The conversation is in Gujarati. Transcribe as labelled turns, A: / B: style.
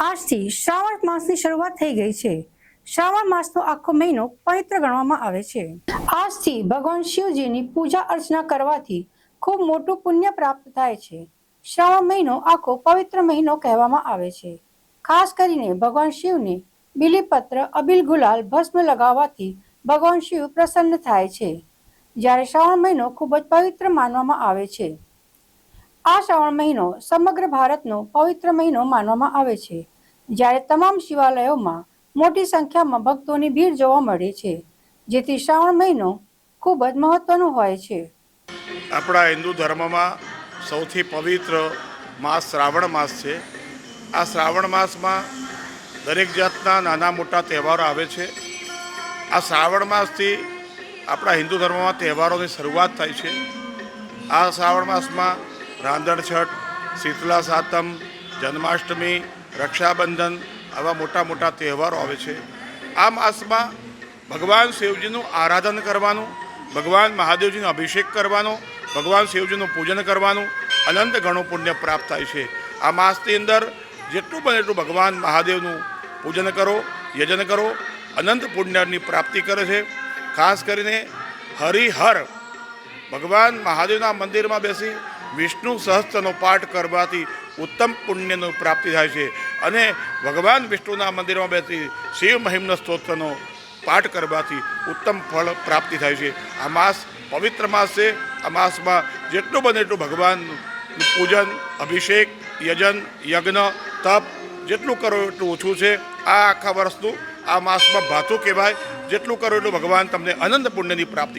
A: આજથી શ્રાવણ માસની શરૂઆત થઈ ગઈ છે. શ્રાવણ માસનો આખો મહિનો પવિત્ર ગણવામાં આવે છે. આજથી ભગવાન શિવજીની પૂજા અર્ચના કરવાથી ખૂબ મોટું પુણ્ય પ્રાપ્ત થાય છે. શ્રાવણ મહિનો આખો પવિત્ર મહિનો કહેવામાં આવે છે. ખાસ કરીને ભગવાન શિવને બિલીપત્ર, અબિલ ગુલાલ, ભસ્મ લગાવવાથી ભગવાન શિવ પ્રસન્ન થાય છે. જ્યારે શ્રાવણ મહિનો ખૂબ જ પવિત્ર માનવામાં આવે છે. આ શ્રાવણ મહિનો સમગ્ર ભારતનો પવિત્ર મહિનો માનવામાં આવે છે. જ્યારે તમામ શિવાલયોમાં મોટી સંખ્યામાં ભક્તોની ભીડ જોવા મળે છે, જેથી શ્રાવણ મહિનો ખૂબ જ મહત્વનો હોય છે.
B: આપણા હિન્દુ ધર્મમાં સૌથી પવિત્ર માસ શ્રાવણ માસ છે. આ શ્રાવણ માસમાં દરેક જાતના નાના મોટા તહેવારો આવે છે. આ શ્રાવણ માસથી આપણા હિન્દુ ધર્મમાં તહેવારોની શરૂઆત થાય છે. આ શ્રાવણ માસમાં રાંધણ છઠ, શીતલા સાતમ, જન્માષ્ટમી, રક્ષાબંધન આવા મોટા મોટા તહેવારો આવે છે. આ માસમાં ભગવાન શિવજીનું આરાધન કરવાનું, ભગવાન મહાદેવજીનો અભિષેક કરવાનો, ભગવાન શિવજીનું પૂજન કરવાનું અનંત ઘણું પુણ્ય પ્રાપ્ત થાય છે. આ માસની અંદર જેટલું બને એટલું ભગવાન મહાદેવનું પૂજન કરો, યજન કરો, અનંત પુણ્યની પ્રાપ્તિ કરે છે. ખાસ કરીને હરિહર, ભગવાન મહાદેવના મંદિરમાં બેસી વિષ્ણુ સહસ્ત્રનો પાઠ કરવાથી ઉત્તમ પુણ્યની પ્રાપ્તિ થાય છે. અને ભગવાન વિષ્ણુના મંદિરમાં બેસી શિવ મહિમ્ન સ્તોત્રનો પાઠ કરવાથી ઉત્તમ ફળ પ્રાપ્તિ થાય છે. આ માસ પવિત્ર માસ છે. આ માસમાં જેટલું બને એટલું ભગવાનનું પૂજન, અભિષેક, યજન, યજ્ઞ, તપ જેટલું કરો એટલું ઓછું છે. આ આખા વર્ષનું આ માસમાં ભાથું કહેવાય. જેટલું કરો એટલું ભગવાન તમને અનંત પુણ્યની પ્રાપ્તિ